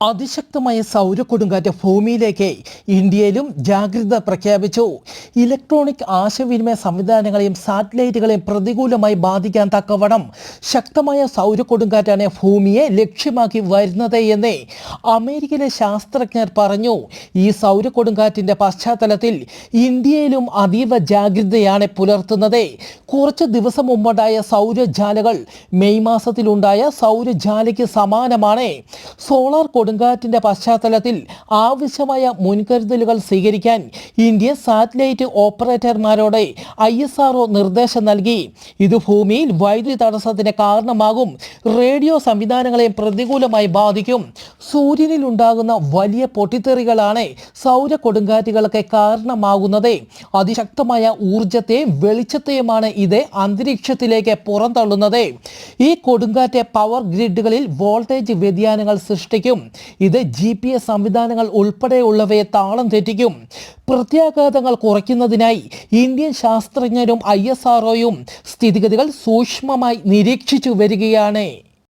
അതിശക്തമായ സൗര കൊടുങ്കാറ്റ് ഭൂമിയിലേക്ക് ഇന്ത്യയിലും ജാഗ്രത പ്രഖ്യാപിച്ചു. ഇലക്ട്രോണിക് ആശയവിനിമയ സംവിധാനങ്ങളെയും സാറ്റലൈറ്റുകളെയും പ്രതികൂലമായി ബാധിക്കാൻ തക്കവണം ശക്തമായ സൗര കൊടുങ്കാറ്റാണ് ഭൂമിയെ ലക്ഷ്യമാക്കി വരുന്നത് എന്ന് അമേരിക്കയിലെ ശാസ്ത്രജ്ഞർ പറഞ്ഞു. ഈ സൗര കൊടുങ്കാറ്റിന്റെ പശ്ചാത്തലത്തിൽ ഇന്ത്യയിലും അതീവ ജാഗ്രതയാണ് പുലർത്തുന്നത്. കുറച്ച് ദിവസം മുമ്പുണ്ടായ സൗരജാലകൾ മെയ് മാസത്തിലുണ്ടായ സൗരജാലയ്ക്ക് സമാനമാണ്. സോളാർ കൊടുങ്കാറ്റിന്റെ പശ്ചാത്തലത്തിൽ ആവശ്യമായ മുൻകരുതലുകൾ സ്വീകരിക്കാൻ ഇന്ത്യ സാറ്റലൈറ്റ് ഓപ്പറേറ്റർമാരോട് ഐ എസ് ആർ നിർദ്ദേശം നൽകി. ഇത് ഭൂമിയിൽ വൈദ്യുതി തടസ്സത്തിന് കാരണമാകും. റേഡിയോ സംവിധാനങ്ങളെ പ്രതികൂലമായി ബാധിക്കും. സൂര്യനിൽ ഉണ്ടാകുന്ന വലിയ പൊട്ടിത്തെറികളാണ് സൗര കൊടുങ്കാറ്റുകൾക്ക് കാരണമാകുന്നത്. അതിശക്തമായ ഊർജത്തെയും വെളിച്ചത്തെയുമാണ് ഇത് അന്തരീക്ഷത്തിലേക്ക് പുറന്തള്ളുന്നത്. ഈ കൊടുങ്കാറ്റ് പവർ ഗ്രിഡുകളിൽ വോൾട്ടേജ് വ്യതിയാനങ്ങൾ സൃഷ്ടിക്കും. ഇത് ജി പി എസ് സംവിധാനങ്ങൾ ഉൾപ്പെടെയുള്ളവയെ താളം തെറ്റിക്കും. പ്രത്യാഘാതങ്ങൾ കുറയ്ക്കുന്നതിനായി ഇന്ത്യൻ ശാസ്ത്രജ്ഞരും ഐ എസ് സ്ഥിതിഗതികൾ സൂക്ഷ്മമായി നിരീക്ഷിച്ചു വരികയാണ്.